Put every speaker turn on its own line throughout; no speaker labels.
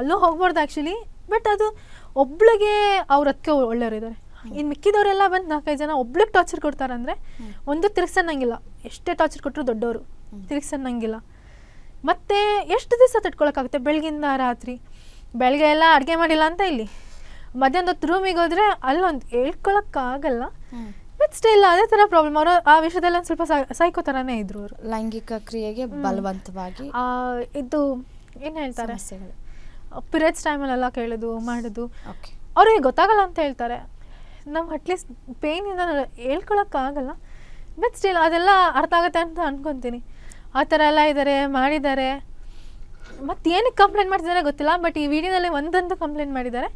ಅಲ್ಲೂ ಹೋಗ್ಬಾರ್ದು actually but ಅದು ಒಬ್ಳಿಗೆ ಅವ್ರ ಅದಕ್ಕೆ ಒಳ್ಳೆಯವರಿದ್ದಾರೆ ಇನ್ನು ಮಿಕ್ಕಿದವರೆಲ್ಲ ಬಂದು ನಾಲ್ಕೈದು ಜನ ಒಬ್ಳಿಗೆ ಟಾರ್ಚರ್ ಕೊಡ್ತಾರಂದ್ರೆ ಒಂದು ತಿರ್ಗ್ಸನ್ನಂಗಿಲ್ಲ. ಎಷ್ಟೇ ಟಾರ್ಚರ್ ಕೊಟ್ಟರು ದೊಡ್ಡವರು ತಿರ್ಗ್ಸನ್ನಂಗಿಲ್ಲ. ಮತ್ತೆ ಎಷ್ಟು ದಿವಸ ತಡ್ಕೊಳಕ್ಕಾಗುತ್ತೆ ಬೆಳಗಿಂದ ರಾತ್ರಿ. ಬೆಳಗ್ಗೆ ಎಲ್ಲ ಅಡುಗೆ ಮಾಡಿಲ್ಲ ಅಂತ ಇಲ್ಲಿ. ಮಧ್ಯಾಹ್ನದ ಹೊತ್ತು ರೂಮಿಗೆ ಹೋದ್ರೆ ಅಲ್ಲೊಂದು ಹೇಳ್ಕೊಳಕ್ಕಾಗಲ್ಲ. ಬಟ್ ಸ್ಟಿಲ್ ಅದೇ ಥರ ಪ್ರಾಬ್ಲಮ್ ಅವರು ಆ ವಿಷಯದಲ್ಲಿ ಒಂದು ಸ್ವಲ್ಪ ಸೈಕೋ ಥರನೇ ಇದ್ರು ಅವರು.
ಲೈಂಗಿಕ ಕ್ರಿಯೆಗೆ ಬಲವಂತವಾಗಿ
ಇದು ಏನು ಹೇಳ್ತಾರೆ? ಪಿರಿಯಡ್ಸ್ ಟೈಮಲ್ಲೆಲ್ಲ ಕೇಳೋದು ಮಾಡೋದು. ಅವ್ರಿಗೆ ಗೊತ್ತಾಗಲ್ಲ ಅಂತ ಹೇಳ್ತಾರೆ. ನಾವು ಅಟ್ಲೀಸ್ಟ್ ಪೇಯ್ನಿಂದ ಹೇಳ್ಕೊಳಕ್ಕಾಗಲ್ಲ. ಬಟ್ ಸ್ಟಿಲ್ ಅದೆಲ್ಲ ಅರ್ಥ ಆಗುತ್ತೆ ಅಂತ ಅನ್ಕೊತೀನಿ. ಆ ಥರ ಎಲ್ಲ ಇದ್ದಾರೆ ಮಾಡಿದ್ದಾರೆ. ಮತ್ತು ಏನಕ್ಕೆ ಕಂಪ್ಲೇಂಟ್ ಮಾಡ್ತಿದ್ದಾರೆ ಗೊತ್ತಿಲ್ಲ ಬಟ್ ಈ ವಿಡಿಯೋದಲ್ಲಿ ಒಂದೊಂದು ಕಂಪ್ಲೇಂಟ್ ಮಾಡಿದ್ದಾರೆ.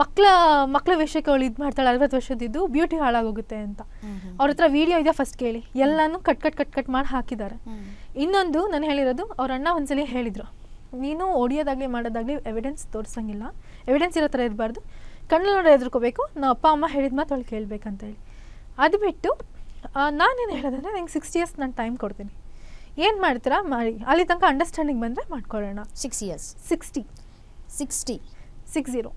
ಮಕ್ಕಳ ಮಕ್ಕಳ ವಿಷಯಕ್ಕೆ ಅವಳು ಇದು ಮಾಡ್ತಾಳೆ ಅರವತ್ತು ವರ್ಷದಿದ್ದು ಬ್ಯೂಟಿ ಹಾಳಾಗೋಗುತ್ತೆ ಅಂತ. ಅವ್ರ ಹತ್ರ ವಿಡಿಯೋ ಇದೆ ಫಸ್ಟ್ ಕೇಳಿ. ಎಲ್ಲನೂ ಕಟ್ ಕಟ್ ಕಟ್ ಕಟ್ ಮಾಡಿ ಹಾಕಿದ್ದಾರೆ. ಇನ್ನೊಂದು ನಾನು ಹೇಳಿರೋದು ಅವ್ರ ಅಣ್ಣ ಒಂದ್ಸಲಿ ಹೇಳಿದರು. ನೀನು ಹೊಡಿಯೋದಾಗಲಿ ಮಾಡೋದಾಗಲಿ ಎವಿಡೆನ್ಸ್ ತೋರಿಸಂಗಿಲ್ಲ. ಎವಿಡೆನ್ಸ್ ಇರೋ ಥರ ಇರಬಾರ್ದು. ಕಣ್ಣಲ್ಲಿ ನೋಡಿ ಎದುರ್ಕೋಬೇಕು ನಾವು ಅಪ್ಪ ಅಮ್ಮ ಹೇಳಿದ ಮಾತು ಅವಳು ಕೇಳಬೇಕಂತ ಹೇಳಿ. ಅದು ಬಿಟ್ಟು ನಾನೇನು ಹೇಳೋದಂದರೆ ನಿಂಗೆ ಸಿಕ್ಸ್ಟಿ ಇಯರ್ಸ್ ನಾನು ಟೈಮ್ ಕೊಡ್ತೀನಿ. ಏನು ಮಾಡ್ತೀರಾ? ಮಾಡಿ ಅಲ್ಲಿ ತನಕ ಅಂಡರ್ಸ್ಟ್ಯಾಂಡಿಂಗ್ ಬಂದರೆ ಮಾಡ್ಕೊಳ್ಳೋಣ.
Six years
sixty
sixty
six zero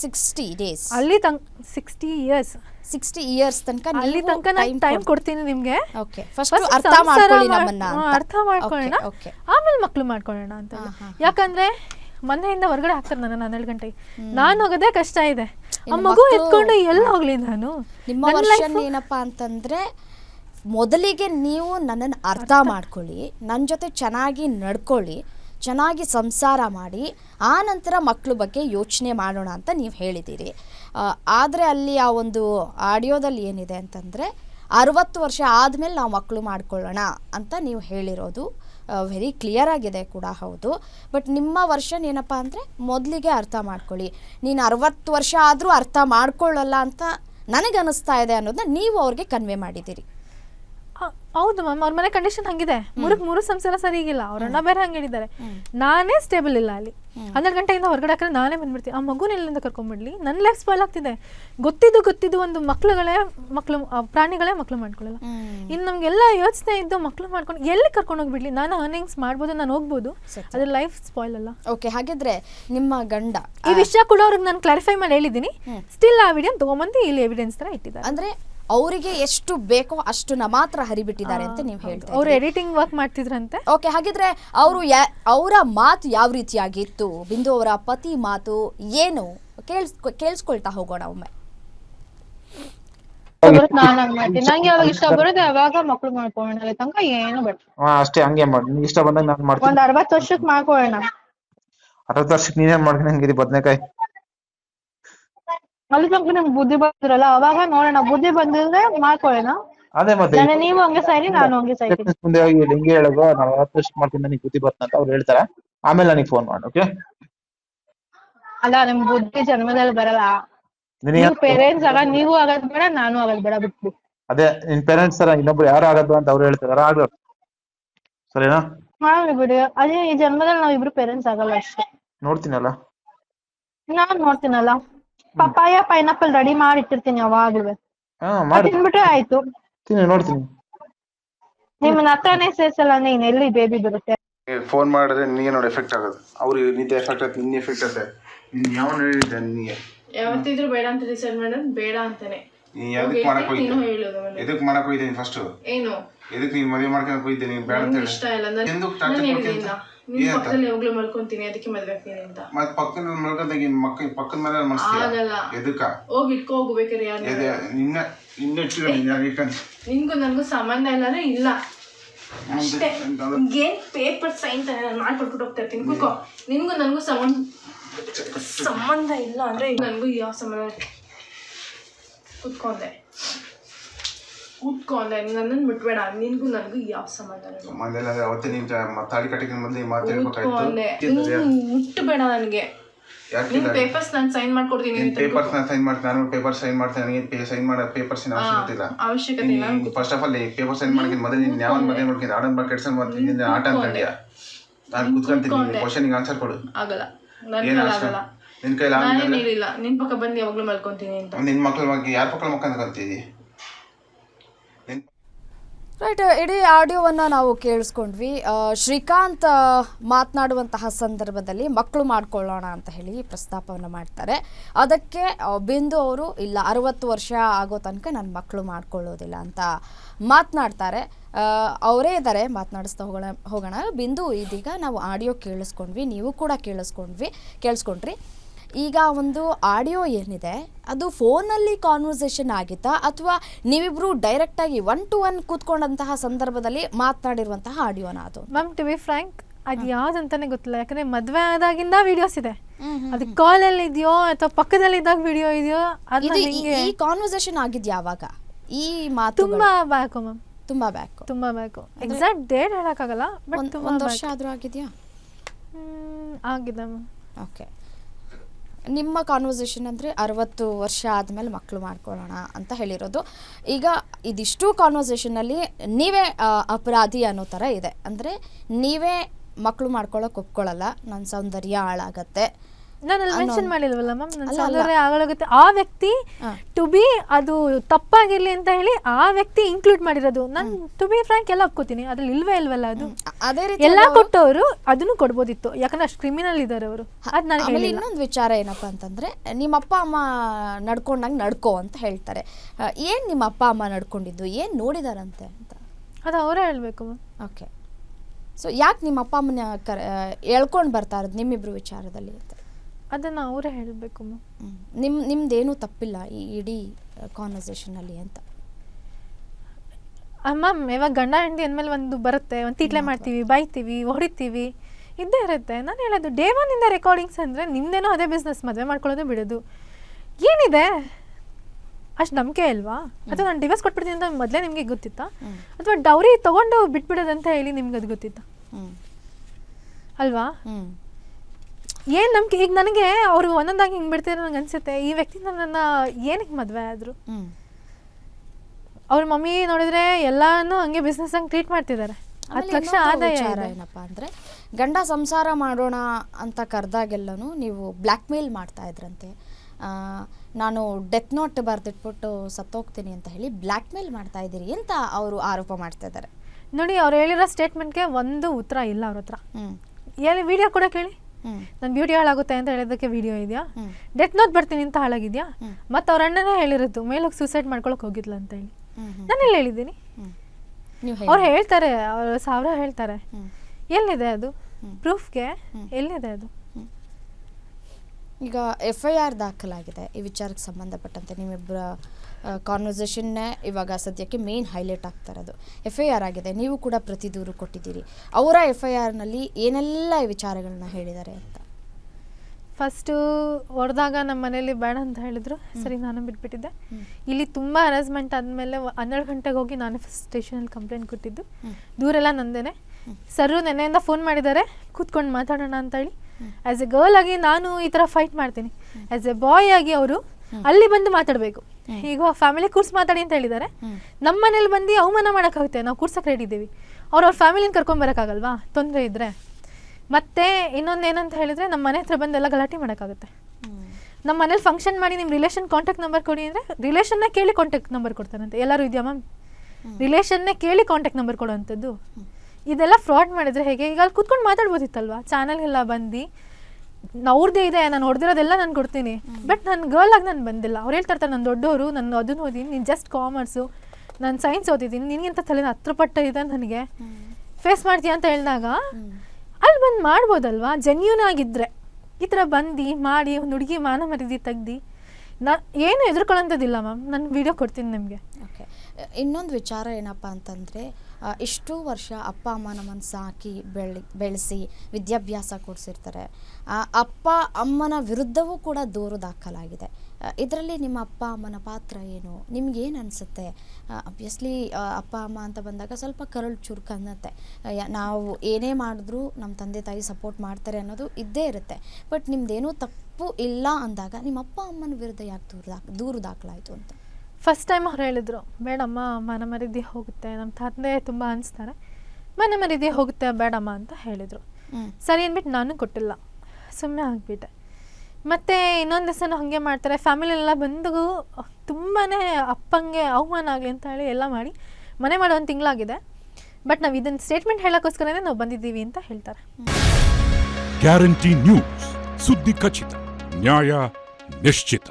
sixty days
ಅಲ್ಲಿ ತಂಕ ಸಿಕ್ಸ್ಟಿ ಇಯರ್ಸ್
ಸಿಕ್ಸ್ಟಿ ಇಯರ್ಸ್ ತನಕ
ಅಲ್ಲಿ ತನಕ ನಾನು ಟೈಮ್ ಕೊಡ್ತೀನಿ ನಿಮಗೆ.
ಓಕೆ ಫಸ್ಟ್ ಅರ್ಥ ಮಾಡ್ಕೊಳ್ಳಿ ನಮ್ಮನ್ನ
ಅರ್ಥ ಮಾಡ್ಕೊಳ್ಳೋಣ. ಆಮೇಲೆ ಮಕ್ಕಳು ಮಾಡ್ಕೊಳ್ಳೋಣ ಅಂತ ಯಾಕಂದ್ರೆ ಮನೆಯಿಂದ ಹೊರಗಡೆ ಹಾಕ್ತಾರೆ ನನ್ನ ಹನ್ನೆರಡು ಗಂಟೆಗೆ. ನಾನು ಹೋಗೋದೇ ಕಷ್ಟ ಇದೆ. ಆ ಮಗು ಎತ್ಕೊಂಡು ಎಲ್ಲ ಹೋಗ್ಲಿ ನಾನು?
ನಿಮ್ಮ ವರ್ಷನ್ ಏನಪ್ಪಾ ಅಂತಂದ್ರೆ ಮೊದಲಿಗೆ ನೀವು ನನ್ನನ್ನು ಅರ್ಥ ಮಾಡ್ಕೊಳ್ಳಿ ನನ್ನ ಜೊತೆ ಚೆನ್ನಾಗಿ ನಡ್ಕೊಳ್ಳಿ ಚೆನ್ನಾಗಿ ಸಂಸಾರ ಮಾಡಿ, ಆ ನಂತರ ಮಕ್ಕಳ ಬಗ್ಗೆ ಯೋಚನೆ ಮಾಡೋಣ ಅಂತ ನೀವು ಹೇಳಿದ್ದೀರಿ. ಆದರೆ ಅಲ್ಲಿ ಆ ಒಂದು ಆಡಿಯೋದಲ್ಲಿ ಏನಿದೆ ಅಂತಂದರೆ, ಅರವತ್ತು ವರ್ಷ ಆದಮೇಲೆ ನಾವು ಮಕ್ಕಳು ಮಾಡ್ಕೊಳ್ಳೋಣ ಅಂತ ನೀವು ಹೇಳಿರೋದು ವೆರಿ ಕ್ಲಿಯರ್ ಆಗಿದೆ ಕೂಡ ಹೌದು. ಬಟ್ ನಿಮ್ಮ ವರ್ಷನ್ ಏನಪ್ಪ ಅಂದರೆ, ಮೊದಲಿಗೆ ಅರ್ಥ ಮಾಡ್ಕೊಳ್ಳಿ. ನೀನು ಅರವತ್ತು ವರ್ಷ ಆದರೂ ಅರ್ಥ ಮಾಡ್ಕೊಳ್ಳಲ್ಲ ಅಂತ ನನಗೆ ಅನಿಸ್ತಾ ಇದೆ ಅನ್ನೋದನ್ನ ನೀವು ಅವ್ರಿಗೆ ಕನ್ವೆ ಮಾಡಿದ್ದೀರಿ.
ಹೌದು ಮ್ಯಾಮ್ ಅವ್ರ ಮನೆ ಕಂಡೀಷನ್ ಹಂಗಿದೆ. ಮೂರಕ್ಕೆ ಮೂರು ಸಂಸಾರ ಸರಿ ಇಲ್ಲ. ಅವ್ರ ಅಣ್ಣ ಬೇರೆ ಹಂಗೆ ಹೇಳಿದ್ದಾರೆ. ನಾನೇ ಸ್ಟೇಬಲ್ ಇಲ್ಲ ಅಲ್ಲಿ. ಹನ್ನೆರಡು ಗಂಟೆಯಿಂದ ಹೊರಗಡೆ ಹಾಕಿದ್ರೆ ನಾನೇ ಬಂದ್ಬಿಡ್ತೀನಿ. ಆ ಮಗುನ ಎಲ್ಲಿಂದ ಕರ್ಕೊಂಡ್ಬಿಡ್ಲಿ ನನ್ನ ಲೈಫ್ ಸ್ಪಾಯ್ಲ್ ಆಗ್ತಿದೆ. ಗೊತ್ತಿದ್ದು ಗೊತ್ತಿದ್ದು ಒಂದು ಮಕ್ಳುಗಳೇ ಮಕ್ಳು ಪ್ರಾಣಿಗಳೇ ಮಕ್ಳು ಮಾಡ್ಕೊಳ್ಳಲ್ಲ. ಇನ್ನು ನಮ್ಗೆಲ್ಲ ಯೋಚನೆ ಇದ್ದು ಮಕ್ಳು ಮಾಡ್ಕೊಂಡು ಎಲ್ಲಿ ಕರ್ಕೊಂಡು ಹೋಗ್ಬಿಡ್ಲಿ? ನಾನು ಅರ್ನಿಂಗ್ಸ್ ಮಾಡ್ಬೋದು ನಾನು ಹೋಗ್ಬೋದು. ಅದ್ರ ಲೈಫ್ ಸ್ಪಾಯ್ಲ್ ಅಲ್ಲ.
ಓಕೆ ಹಾಗಿದ್ರೆ ನಿಮ್ಮ ಗಂಡ
ಈ ವಿಷಯ ಕೂಡ ಅವ್ರಿಗೆ ನಾನು ಕ್ಲಾರಿಫೈ ಮಾಡಿ ಹೇಳಿದ್ದೀನಿ ಸ್ಟಿಲ್ ಆ ವಿಡಿಯೋ ತಗೊಂಬಂದು ಇಲ್ಲಿ ಎವಿಡೆನ್ಸ್ ತರ ಇಟ್ಟಿದ್ದಾರೆ.
ಅಂದ್ರೆ ಅವರಿಗೆ ಎಷ್ಟು ಬೇಕೋ ಅಷ್ಟನ್ನ ಮಾತ್ರ ಹರಿಬಿಟ್ಟಿದ್ದಾರೆ ಅಂತ ನೀವು ಹೇಳ್ತೀರಿ
ಅವ್ರು ಎಡಿಟಿಂಗ್ ವರ್ಕ್ ಮಾಡ್ತಿದ್ರಂತೆ?
ಓಕೆ ಹಾಗಿದ್ರೆ ಅವರು ಅವರ ಮಾತು ಯಾವ ರೀತಿಯಾಗಿತ್ತು? ಬಿಂದು ಅವರ ಪತಿ ಮಾತು ಏನು? ಕೇಳಿಸ್ ಕೇಳಿಸ್ಕೊಳ್ತಾ ಹೋಗೋಣ ಒಮ್ಮೆ.
ನಂಗೆ ಯಾವಾಗ ಇಷ್ಟ ಬರುತ್ತೆ ಅವಾಗ ಮಕ್ಳು ಮಾಡ್ಕೊಳ್ಳೋಣ. ಅಲ್ಲಿ ತನಕ ಏನು ಬೇಡ.
ಹಾ ಅಷ್ಟೇ ಹಂಗೆ ಮಾಡಿ. ನಿಂಗೆ ಇಷ್ಟ ಬಂದಾಗ ನಾನು ಮಾಡ್ತೀನಿ.
ಒಂದ್ ಅರವತ್ ವರ್ಷಕ್ ಮಾಡ್ಕೊಳ್ಳೋಣ.
ಅರವತ್ತು ವರ್ಷಕ್ಕೆ ನೀನೇನ್ ಮಾಡ್ತೀನಿ ಬದ್ನೆಕಾಯಿ.
ಅಲ್ಲಿ ತನಕ ನಿಮ್ಗೆ ಬುದ್ಧಿ ಬಂದಿರಲ್ಲ ಅವಾಗ ನೋಡೋಣ ಬುದ್ಧಿ ಬಂದಿದ್ರೆ ಮಾಡ್ಕೊಳ್ಳೋಣ.
ಅದೇ ಮತ್ತೆ
ನಾನು ನೀವು ಹಂಗೆ ಸರಿ ನಾನು ಹಂಗೆ
ಸರಿ ಮುಂದೆ ಹೋಗಿ ಹಿಂಗೆ ಹೇಳೋದು ನಾವು ವರ್ಷಕ್ಕೆ ಮಾಡ್ತೀನಿ ನನಗೆ ಬುದ್ಧಿ ಬರ್ತಂತ ಅಂತ ಅವ್ರು ಹೇಳ್ತಾರೆ. ಆಮೇಲೆ ನನಗೆ ಫೋನ್ ಮಾಡಿ ಓಕೆ
ಅಲ್ಲ ನಿಮ್ ಬುದ್ಧಿ ಜನ್ಮದಲ್ಲಿ ಬರಲ್ಲ. ನೀವು ಪೇರೆಂಟ್ಸ್ ಆಗ ನೀವು ಆಗೋದ್ ಬೇಡ ನಾನು ಆಗೋದ್ ಬೇಡ ಬಿಟ್ಟು
ಅದೇ ನಿನ್ ಪೇರೆಂಟ್ಸ್ ತರ ಇನ್ನೊಬ್ರು ಯಾರು ಆಗೋದು ಅಂತ ಅವ್ರು ಹೇಳ್ತಾರೆ ಆಗ್ಲಿ ಸರಿನಾ?
ಮಾಡೋಣ ಬಿಡಿ ಅದೇ ಈ ಜನ್ಮದಲ್ಲಿ ನಾವ್ ಇಬ್ರು ಪೇರೆಂಟ್ಸ್ ಆಗಲ್ಲ ಅಷ್ಟೇ.
ನೋಡ್ತೀನಲ್ಲ?
ನಾನ್ ನೋಡ್ತೀನಲ್ಲ. ಪಪ್ಪಾಯ ಪೈನಾಪಲ್ ರೆಡಿ ಮಾಡಿ ಇಟ್ಟಿರ್ತೀನಿ ಯಾವಾಗ್ಲೂ.
ಹಾ ಮಾಡಿ.
ತಿನ್ಬಿಟ್ರೆ ಆಯ್ತು.
ತಿನ್ನಿ ನೋಡ್ತೀನಿ.
ನಿಮ್ಮನ್ನ ಹತ್ರನೇ ಸೇರ್ಸಲ್ಲ ನೀನ್ ಎಲ್ಲಿ ಬೇಬಿ ಬರುತ್ತೆ?
ಫೋನ್ ಮಾಡಿದ್ರೆ ನೀನ್ ನೋಡಿ ಎಫೆಕ್ಟ್ ಆಗೋದು. ಅವ್ರಿಗೆ ನಿದ್ದೆ ಎಫೆಕ್ಟ್ ಆಗುತ್ತೆ ನಿನ್ನ ಎಫೆಕ್ಟ್ ಆಗುತ್ತೆ ನೀನ್ ಯಾವನು ಹೇಳಿದ್ದೆ ನೀ
ಯಾವತ್ತಿದ್ರು ಬೇಡ ಅಂತ ಡಿಸೈಡ್ ಮಾಡೋದು ಬೇಡ ಅಂತಾನೆ.
ನೀ ಎದಕ್ಕೆ ಮಾಡಕ್ ಹೋಗಿದ್ದೆ? ಎದಕ್ಕೆ ಮಾಡಕ್ ಹೋಗಿದ್ದೆ ನೀನು
ಏನು?
ಎದಕ್ಕೆ ನೀನು ಮದುವೆ ಮಾಡ್ಕೊಳಕ್ ಹೋಗಿದ್ದೆ? ಬೇಡ ಅಂತ ಹೇಳಿ.
ಇಷ್ಟ ಇಲ್ಲ. ನಾನು ಎಂದಕ್ಕೆ
ಟಾರ್ಚರ್
ಕೊಡ್ತೀನಿ
ಏನಂತ?
ಪಕ್ಕದಲ್ಲಿ ಯಾವಾಗ್ಲೂ ಮಲ್ಕೊಂತೀನಿ ಅದಕ್ಕೆ ಮದ್ವೆ ಆಗ್ತೀನಿ ಅಂತ.
ಮತ್ತೆ ಪಕ್ಕದ ಮಲ್ಕೊಂಡಾಗ ಮಕ್ಕ ಪಕ್ಕದ ಮನೆ
ಆಗಲ್ಲ.
ಎದಕ್ಕ?
ಹೋಗಿ ಇಟ್ಕೋ ಹೋಗ್ಬೇಕಾರೆ ಯಾರು
ನಿನ್ನ ನಿನ್ನ ಇಟ್ಟಿರೋ
ನಿನ್ಗೂ ನನಗೂ ಸಂಬಂಧ ಇಲ್ಲ. ಅಂದ್ರೆ ಇಲ್ಲ ಅಷ್ಟೇ ಏನ್ ಪೇಪರ್ ಸೈನ್ ತಾನೆ ನಾನು ಮಾಡ್ಕೊಟ್ಬಿಟ್ಟು ಹೋಗ್ತಾ ಇರ್ತೀನಿ ನಿನ್ಗೂ ನನಗೂ ಸಂಬಂಧ ಸಂಬಂಧ ಇಲ್ಲ ಅಂದ್ರೆ ನನಗೂ ಯಾವ ಸಂಬಂಧ ಕೂತ್ಕೊಂಡೆ ಕೂತ್ಕೊಂಡೆ ನನ್ನನ್ನು ಬಿಟ್ಬೇಡ. ನಿನ್ಗೂ ನನಗೂ ಯಾವ ಸಂಬಂಧ ಇಲ್ಲ.
ಮನೇಲಿ ಅಂದ್ರೆ ಅವತ್ತೇ ನೀನು ತಾಳಿ ಕಟ್ಟಿಗೆ ಮೊದಲು ಈ ಮಾತು ಹೇಳ್ಬೇಕಾಯ್ತು.
ಕೂತ್ಕೊಂಡೆ ನೀನ್ ಮುಟ್ಟಬೇಡ ನನಗೆ.
ಯಾಕೆ
ನಿನ್ ಪೇಪರ್ಸ್ ನಾನು ಸೈನ್ ಮಾಡ್ಕೊಡ್ತೀನಿ
ನೀನು
ಅಂತ
ಪೇಪರ್ಸ್ ನಾನು ಸೈನ್ ಮಾಡ್ತೀನಿ ನಾನು ಪೇಪರ್ ಸೈನ್ ಮಾಡ್ತೀನಿ ನನಗೆ ಸೈನ್ ಮಾಡೋ ಪೇಪರ್ಸ್ ಅವಶ್ಯಕತೆ ಇಲ್ಲ.
ಅವಶ್ಯಕತೆ ಇಲ್ಲ.
First of all paper sign ಮಾಡ್ಕೊಂಡು ಮೊದಲು ನೀನು ಯಾವ ಮದುವೆ ಮಾಡ್ಕೊಂಡು ಆಡನ್ ಮಾಡಿ ಕೆಡ್ಸ ಮಾಡ್ತೀನಿ ನಿನ್ನ ಆಟ ಅನ್ಕೊಂಡ್ಯಾ ನಾನು ಕುತ್ಕೊಂತೀನಿ ನೀನು ಕ್ವಶನಿಗೆ ಆನ್ಸರ್ ಕೊಡು.
ಆಗಲ್ಲ. ನನ್ನ
ಏನು
ಕೈಲಿ ಆಗಲ್ಲ.
ನಿನ್ನ ಕೈಲಿ
ನಾನೇನ್
ಆಗಲ್ಲ
ನಿನ್ ಪಕ್ಕ ಬಂದು ಯಾವಾಗ್ಲೂ ಮಲ್ಕೊಂತೀನಿ ಅಂತ.
ನಿನ್ನ ಮಕ್ಳ ಬಗ್ಗೆ ಯಾರ ಮಕ್ಳ ಮಕ್ಕ ಅನ್ಕೊಂತಿದ್ದಿ
ರೈಟ್ ಇಡೀ ಆಡಿಯೋವನ್ನು ನಾವು ಕೇಳಿಸ್ಕೊಂಡ್ವಿ. ಶ್ರೀಕಾಂತ್ ಮಾತನಾಡುವಂತಹ ಸಂದರ್ಭದಲ್ಲಿ ಮಕ್ಕಳು ಮಾಡ್ಕೊಳ್ಳೋಣ ಅಂತ ಹೇಳಿ ಪ್ರಸ್ತಾಪವನ್ನು ಮಾಡ್ತಾರೆ. ಅದಕ್ಕೆ ಬಿಂದು ಅವರು, ಇಲ್ಲ, ಅರವತ್ತು ವರ್ಷ ಆಗೋ ತನಕ ನನ್ನ ಮಕ್ಕಳು ಮಾಡ್ಕೊಳ್ಳೋದಿಲ್ಲ ಅಂತ ಮಾತನಾಡ್ತಾರೆ. ಅವರೇ ಇದ್ದಾರೆ ಮಾತನಾಡಿಸ್ತಾ ಹೋಗೋಣ ಹೋಗೋಣ. ಬಿಂದು, ಇದೀಗ ನಾವು ಆಡಿಯೋ ಕೇಳಿಸ್ಕೊಂಡ್ವಿ, ನೀವು ಕೂಡ ಕೇಳಿಸ್ಕೊಂಡ್ವಿ, ಕೇಳಿಸ್ಕೊಂಡ್ರಿ. ಈಗ ಒಂದು ಆಡಿಯೋ ಏನಿದೆ ಅದು ಫೋನಲ್ಲಿ ಕಾನ್ವರ್ಸೇಷನ್ ಆಗಿತ್ತಾ ಅಥವಾ ನೀವಿಬ್ರು ಡೈರೆಕ್ಟಾಗಿ ಒನ್ ಟು ಒನ್ ಕೂತ್ಕೊಂಡಂತಹ ಸಂದರ್ಭದಲ್ಲಿ ಮಾತನಾಡಿರುವಂತಹ ಆಡಿಯೋನ ಅದು?
ಮ್ಯಾಮ್ ಟು ಬಿ ಫ್ರ್ಯಾಂಕ್ ಅದು ಯಾವ್ದಂತಾನೆ ಗೊತ್ತಿಲ್ಲ. ಯಾಕಂದ್ರೆ ಮದ್ವೆ ಆದಾಗಿಂದ ವಿಡಿಯೋಸ್ ಇದೆ. ಅದು ಕಾಲಲ್ಲಿ ಇದೆಯೋ ಅಥವಾ ಪಕ್ಕದಲ್ಲಿ ಇದ್ದಾಗ ವಿಡಿಯೋ ಇದೆಯೋ
ಇದು ಈ- ಕಾನ್ವರ್ಸೇಷನ್ ಆಗಿದ್ ಯಾವಾಗ? ಈ ಮಾತು
ತುಂಬಾ ಬ್ಯಾಕು ಮ್ಯಾಮ್
ತುಂಬಾ ಬ್ಯಾಕು
ತುಂಬಾ ಬ್ಯಾಕು ಎಕ್ಸಾಕ್ಟ್ ಡೇಟ್ ಹೇಳಕ್ಕಾಗಲ್ಲ ಬಟ್
ಒಂದ್ ವರ್ಷ. ಆದ್ರೂ ಆಗಿದೆಯಾ?
ಆಗಿದೆ ಮ್ಯಾಮ್
ಓಕೆ ನಿಮ್ಮ ಕಾನ್ವರ್ಸೇಷನ್ ಅಂದರೆ ಅರವತ್ತು ವರ್ಷ ಆದಮೇಲೆ ಮಕ್ಕಳು ಮಾಡ್ಕೊಳ್ಳೋಣ ಅಂತ ಹೇಳಿರೋದು. ಈಗ ಇದಿಷ್ಟು ಕಾನ್ವರ್ಸೇಷನಲ್ಲಿ ನೀವೇ ಅಪರಾಧಿ ಅನ್ನೋ ಥರ ಇದೆ. ಅಂದರೆ ನೀವೇ ಮಕ್ಕಳು ಮಾಡ್ಕೊಳ್ಳೋಕೆ ಒಪ್ಕೊಳ್ಳಲ್ಲ ನನ್ನ ಸೌಂದರ್ಯ ಹಾಳಾಗತ್ತೆ.
ನಾನು ಅಲ್ಲಿ ಮೆನ್ಷನ್ ಮಾಡಿಲ್ವಲ್ಲ ಮ್ಯಾಮ್ ನನ್ನ. ಸೌಂದರ್ಯ ಆಗೋಗುತ್ತೆ. ಆ ವ್ಯಕ್ತಿ. ಟು ಬಿ ಅದು ತಪ್ಪಾಗಿರ್ಲಿ ಅಂತ ಹೇಳಿ ಆ ವ್ಯಕ್ತಿ ಇನ್ಕ್ಲೂಡ್ ಮಾಡಿರೋದು. ನಾನು ಟು ಬಿ ಫ್ರಾಂಕ್ ಎಲ್ಲ ಒಪ್ಕೋತೀನಿ. ಅದ್ರಲ್ಲಿ ಇಲ್ವೇ ಇಲ್ವಲ್ಲ ಅದು.
ಅದೇ ರೀತಿ
ಎಲ್ಲ ಕೊಟ್ಟವರು ಅದನ್ನು ಕೊಡ್ಬೋದಿತ್ತು. ಯಾಕಂದ್ರೆ ಅಷ್ಟು ಕ್ರಿಮಿನಲ್ ಇದ್ದಾರೆ ಅವರು. ಅದ್ ನಾನು
ಆಮೇಲೆ ಇನ್ನೊಂದು ವಿಚಾರ ಏನಪ್ಪ ಅಂತಂದ್ರೆ ನಿಮ್ಮ ಅಪ್ಪ ಅಮ್ಮ ನಡ್ಕೊಂಡಂಗೆ ನಡ್ಕೋ ಅಂತ ಹೇಳ್ತಾರೆ. ಏನ್ ನಿಮ್ಮ ಅಪ್ಪ ಅಮ್ಮ ನಡ್ಕೊಂಡಿದ್ದು? ಏನ್ ನೋಡಿದಾರಂತೆ ಅಂತ?
ಅದು ಅವರೇ ಹೇಳ್ಬೇಕು ಮ್ಯಾಮ್
ಓಕೆ ಸೊ ಯಾಕೆ ನಿಮ್ಮ ಅಪ್ಪ ಅಮ್ಮನ ಕರ್ ಎಳ್ಕೊಂಡು ಬರ್ತಾ ಇರೋದು ನಿಮ್ಮಿಬ್ರು ವಿಚಾರದಲ್ಲಿ ಅಂತ?
ಅದನ್ನ ಅವರೇ ಹೇಳಬೇಕು ಮ್ಯಾಮ್
ನಿಮ್ಮ ನಿಮ್ ನಿಮ್ದೇನೂ ತಪ್ಪಿಲ್ಲ ಈ ಇಡೀ ಕಾನ್ವರ್ಸೇಷನಲ್ಲಿ ಅಂತ?
ಮ್ಯಾಮ್ ಇವಾಗ ಗಂಡ ಹೆಂಡತಿ ಅಂದಮೇಲೆ ಒಂದು ಬರುತ್ತೆ ಒಂದು ತೀಟ್ಲೆ ಮಾಡ್ತೀವಿ ಬೈತೀವಿ ಹೊಡಿತೀವಿ ಇದ್ದೇ ಇರುತ್ತೆ. ನಾನು ಹೇಳೋದು ಡೇ ಒನ್ನಿಂದ ರೆಕಾರ್ಡಿಂಗ್ಸ್ ಅಂದರೆ ನಿಮ್ಮದೇನೋ ಅದೇ ಬಿಸ್ನೆಸ್ ಮದುವೆ ಮಾಡ್ಕೊಳ್ಳೋದು ಬಿಡೋದು. ಏನಿದೆ? ಅಷ್ಟು ನಂಬಿಕೆ ಅಲ್ವಾ ಅಥವಾ ನಾನು ಡಿವೈಸ್ ಕೊಟ್ಬಿಡ್ತೀನಿ ಅಂತ ಮೊದಲೇ ನಿಮಗೆ ಗೊತ್ತಿತ್ತಾ? ಅಥವಾ ಡೌರಿ ತೊಗೊಂಡು ಬಿಟ್ಬಿಡೋದಂತ ಹೇಳಿ ನಿಮ್ಗೆ ಅದು ಗೊತ್ತಿತ್ತಾ? ಅಲ್ವಾ? ಏನು ನಂಬಿಕೆ? ಈಗ ನನಗೆ ಅವರು ಒಂದೊಂದಾಗಿ ಹಿಂಗ್ ಬಿಡ್ತೀರ ನನಗೆ ಅನ್ಸುತ್ತೆ. ಈ ವ್ಯಕ್ತಿ ನನ್ನ ಏನಕ್ಕೆ ಮದುವೆ ಆದ್ರು?
ಹ್ಮ್.
ಅವ್ರ ಮಮ್ಮಿ ನೋಡಿದ್ರೆ ಎಲ್ಲಾನು ಹಂಗೆ ಬಿಸ್ನೆಸ್ ಹಂಗೆ ಟ್ರೀಟ್ ಮಾಡ್ತಿದ್ದಾರೆ ಹತ್ತು ಲಕ್ಷ ಆದಾಯ.
ಏನಪ್ಪಾ ಅಂದ್ರೆ ಗಂಡ ಸಂಸಾರ ಮಾಡೋಣ ಅಂತ ಕರೆದಾಗೆಲ್ಲನೂ ನೀವು ಬ್ಲ್ಯಾಕ್ ಮೇಲ್ ಮಾಡ್ತಾ ಇದ್ರಂತೆ. ನಾನು ಡೆತ್ ನೋಟ್ ಬರೆದಿಟ್ಬಿಟ್ಟು ಸತ್ತೋಗ್ತೀನಿ ಅಂತ ಹೇಳಿ ಬ್ಲ್ಯಾಕ್ ಮೇಲ್ ಮಾಡ್ತಾ ಇದ್ದೀರಿ ಅಂತ ಅವರು ಆರೋಪ ಮಾಡ್ತಾ ಇದ್ದಾರೆ.
ನೋಡಿ ಅವ್ರು ಹೇಳಿರೋ ಸ್ಟೇಟ್ಮೆಂಟ್ಗೆ ಒಂದು ಉತ್ತರ ಇಲ್ಲ ಅವ್ರ ಹತ್ರ.
ಹ್ಮ್.
ಎಲ್ಲಿ ವಿಡಿಯೋ ಕೂಡ ಕೇಳಿ. ನನ್ನ ಬ್ಯೂಟಿ ಹಾಳಾಗುತ್ತೆ ಅಂತ ಹೇಳೋದಕ್ಕೆ ವಿಡಿಯೋ ಇದೆಯಾ. ಡೆತ್ ನೋಟ್ ಬರ್ತೀನಿ ಅಂತ ಹಾಳಾಗಿದ್ಯಾ? ಮತ್ತೆ ಅವ್ರ ಅಣ್ಣನೇ ಹೇಳಿರೋದು ಮೇಲೋಗಿ ಸೂಸೈಡ್ ಮಾಡ್ಕೊಳಕ್ ಹೋಗಿದ್ಲ ಅಂತ ಹೇಳಿ. ನಾನು ಎಲ್ಲಿ ಹೇಳಿದ್ದೀನಿ? ಅವ್ರು ಹೇಳ್ತಾರೆ ಅವ್ರು ಸಾವಿರ ಹೇಳ್ತಾರೆ. ಎಲ್ಲಿದೆ ಅದು. ಪ್ರೂಫ್ಗೆ ಎಲ್ಲಿದೆ ಅದು?
ಈಗ ಎಫ್ ಐ ಆರ್ ದಾಖಲಾಗಿದೆ ಈ ವಿಚಾರಕ್ಕೆ ಸಂಬಂಧಪಟ್ಟಂತೆ ನಿಮ್ಮಿಬ್ಬರ ಕಾನ್ವರ್ಸೇಷನ್ನೇ ಇವಾಗ ಸದ್ಯಕ್ಕೆ ಮೇನ್ ಹೈಲೈಟ್ ಆಗ್ತಾ ಇರೋದು. ಎಫ್ ಐ ಆರ್ ಆಗಿದೆ. ನೀವು ಕೂಡ ಪ್ರತಿ ದೂರು ಕೊಟ್ಟಿದ್ದೀರಿ. ಅವರ ಎಫ್ ಐ ಆರ್ನಲ್ಲಿ ಏನೆಲ್ಲ ವಿಚಾರಗಳನ್ನ ಹೇಳಿದ್ದಾರೆ ಅಂತ?
ಫಸ್ಟು ಹೊಡೆದಾಗ ನಮ್ಮ ಮನೇಲಿ ಬೇಡ ಅಂತ ಹೇಳಿದ್ರು. ಸರಿ ನಾನು ಬಿಟ್ಬಿಟ್ಟಿದ್ದೆ. ಇಲ್ಲಿ ತುಂಬ ಹರಾಸ್ಮೆಂಟ್ ಆದಮೇಲೆ ಹನ್ನೆರಡು ಗಂಟೆಗೆ ಹೋಗಿ ನಾನು ಫಸ್ಟ್ ಸ್ಟೇಷನಲ್ಲಿ ಕಂಪ್ಲೇಂಟ್ ಕೊಟ್ಟಿದ್ದು. ದೂರೆಲ್ಲ ನಂದೇನೆ. ಸರು ನೆನೆಯಿಂದ ಫೋನ್ ಮಾಡಿದ್ದಾರೆ. ಕೂತ್ಕೊಂಡು ಮಾತಾಡೋಣ ಅಂತ ಹೇಳಿ. ಆ್ಯಸ್ ಎ ಗರ್ಲ್ ಆಗಿ ನಾನು ಈ ಥರ ಫೈಟ್ ಮಾಡ್ತೀನಿ. ಆ್ಯಸ್ ಎ ಬಾಯ್ ಆಗಿ ಅವರು ಅಲ್ಲಿ ಬಂದು ಮಾತಾಡಬೇಕು. ಈಗ ಫ್ಯಾಮಿಲಿ ಕೂರ್ಸ್ ಮಾತಾಡಿ ಅಂತ ಹೇಳಿದ್ದಾರೆ ನಮ್ಮ ಮನೇಲಿ ಬಂದು ಅವಮಾನ ಮಾಡೋಕ್ಕಾಗುತ್ತೆ ನಾವು ಕೂರ್ಸಕ್ಕೆ ರೆಡಿ ಇದ್ದೀವಿ ಅವ್ರು ಅವ್ರ ಫ್ಯಾಮಿಲಿನ ಕರ್ಕೊಂಬರೋಕ್ಕಾಗಲ್ವಾ ತೊಂದರೆ ಇದ್ದರೆ ಮತ್ತೆ ಇನ್ನೊಂದು ಏನಂತ ಹೇಳಿದರೆ ನಮ್ಮ ಮನೆ ಹತ್ರ ಬಂದೆಲ್ಲ ಗಲಾಟೆ ಮಾಡೋಕ್ಕಾಗುತ್ತೆ. ನಮ್ಮ ಮನೇಲಿ ಫಂಕ್ಷನ್ ಮಾಡಿ ನಿಮ್ಮ ರಿಲೇಷನ್ ಕಾಂಟ್ಯಾಕ್ಟ್ ನಂಬರ್ ಕೊಡಿ ಅಂದರೆ ರಿಲೇಷನ್ನ ಕೇಳಿ ಕಾಂಟ್ಯಾಕ್ಟ್ ನಂಬರ್ ಕೊಡ್ತಾರಂತೆ. ಎಲ್ಲರೂ ಇದೆಯಾ ಮ್ಯಾಮ್ ರಿಲೇಷನ್ನೇ ಕೇಳಿ ಕಾಂಟ್ಯಾಕ್ಟ್ ನಂಬರ್ ಕೊಡುವಂಥದ್ದು ಇದೆಲ್ಲ ಫ್ರಾಡ್ ಮಾಡಿದ್ರೆ ಹೇಗೆ? ಈಗ ಅಲ್ಲಿ ಕೂತ್ಕೊಂಡು ಮಾತಾಡ್ಬೋದಿತ್ತಲ್ವಾ? ಚಾನಲ್ಗೆಲ್ಲ ಬಂದು ಅವ್ರದ್ದೇ ಇದೆ ನಾನು ಹೊಡೆದಿರೋದೆಲ್ಲ ನಾನು ಕೊಡ್ತೀನಿ. ಬಟ್ ನನ್ನ ಗರ್ಲ್ ಆಗಿ ನಾನು ಬಂದಿಲ್ಲ. ಅವ್ರು ಹೇಳ್ತಾ ಇರ್ತಾರೆ ನಾನು ದೊಡ್ಡವರು ನಾನು ಅದನ್ನು ಓದೀನಿ ನೀನು ಜಸ್ಟ್ ಕಾಮರ್ಸು ನಾನು ಸೈನ್ಸ್ ಓದಿದ್ದೀನಿ ನಿನಗಿಂತ ತಲೆ ಹತ್ರ ಪಟ್ಟ ಇದೆ ನನಗೆ. ಫೇಸ್ ಮಾಡ್ತೀಯ ಅಂತ ಹೇಳಿದಾಗ ಅಲ್ಲಿ ಬಂದು ಮಾಡ್ಬೋದಲ್ವಾ? ಜೆನ್ಯೂನ್ ಆಗಿದ್ರೆ. ಈ ಥರ ಬಂದು ಮಾಡಿ ಒಂದು ಹುಡುಗಿ ಮಾನ ಮರ್ಯಾದೆ ತೆಗ್ದು ನಾ ಏನು ಎದುರ್ಕೊಳ್ಳೋಂಥದ್ದಿಲ್ಲ ಮ್ಯಾಮ್. ನಾನು ವಿಡಿಯೋ ಕೊಡ್ತೀನಿ ನಿಮಗೆ.
ಓಕೆ ಇನ್ನೊಂದು ವಿಚಾರ ಏನಪ್ಪ ಅಂತಂದರೆ ಇಷ್ಟು ವರ್ಷ ಅಪ್ಪ, ಅಮ್ಮ ನಮ್ಮನ್ನು ಸಾಕಿ ಬೆಳಿ ಬೆಳೆಸಿ ವಿದ್ಯಾಭ್ಯಾಸ ಕೊಡಿಸಿರ್ತಾರೆ. ಅಪ್ಪ, ಅಮ್ಮನ ವಿರುದ್ಧವೂ ಕೂಡ ದೂರು ದಾಖಲಾಗಿದೆ. ಇದರಲ್ಲಿ ನಿಮ್ಮ ಅಪ್ಪ, ಅಮ್ಮನ ಪಾತ್ರ ಏನು? ನಿಮ್ಗೇನು ಅನಿಸುತ್ತೆ? ಅಬ್ವಿಯಸ್ಲಿ ಅಪ್ಪ, ಅಮ್ಮ ಅಂತ ಬಂದಾಗ ಸ್ವಲ್ಪ ಕರಳು ಚುರುಕು ಅನ್ನತ್ತೆ ನಾವು ಏನೇ ಮಾಡಿದ್ರೂ ನಮ್ಮ ತಂದೆ, ತಾಯಿ ಸಪೋರ್ಟ್ ಮಾಡ್ತಾರೆ ಅನ್ನೋದು ಇದ್ದೇ ಇರುತ್ತೆ. ಬಟ್ ನಿಮ್ಮದೇನೂ ತಪ್ಪು ಇಲ್ಲ ಅಂದಾಗ ನಿಮ್ಮ ಅಪ್ಪ, ಅಮ್ಮನ ವಿರುದ್ಧ ಯಾಕೆ ದೂರು ದೂರು ದಾಖಲಾಯಿತು ಅಂತ?
ಫಸ್ಟ್ ಟೈಮ್ ಅವ್ರು ಹೇಳಿದ್ರು ಬೇಡಮ್ಮ ಮನ ಮರ್ಯಾದೆ ಹೋಗುತ್ತೆ. ನಮ್ಮ ತಂದೆ ತುಂಬ ಅನಿಸ್ತಾರೆ. ಮನ ಹೋಗುತ್ತೆ ಬೇಡಮ್ಮ ಅಂತ ಹೇಳಿದರು. ಸರಿ ಅಂದ್ಬಿಟ್ಟು ನಾನು ಕೊಟ್ಟಿಲ್ಲ. ಸುಮ್ಮನೆ ಆಗಿಬಿಟ್ಟೆ. ಮತ್ತು ಇನ್ನೊಂದು ದಿವಸ ಹಾಗೆ ಮಾಡ್ತಾರೆ. ಫ್ಯಾಮಿಲಿ ಎಲ್ಲ ಬಂದು ತುಂಬಾ ಅಪ್ಪಂಗೆ ಅವಮಾನ ಆಗಲಿ ಅಂತ ಹೇಳಿ ಎಲ್ಲ ಮಾಡಿ ಮನೆ ಮಾಡೋ ಒಂದು ತಿಂಗಳಾಗಿದೆ. ಬಟ್ ನಾವು ಇದನ್ನು ಸ್ಟೇಟ್ಮೆಂಟ್ ಹೇಳೋಕ್ಕೋಸ್ಕರನೇ ನಾವು ಬಂದಿದ್ದೀವಿ ಅಂತ ಹೇಳ್ತಾರೆ.
Guarantee news. ಸುದ್ದಿ ಖಚಿತ. ನ್ಯಾಯ ನಿಶ್ಚಿತ.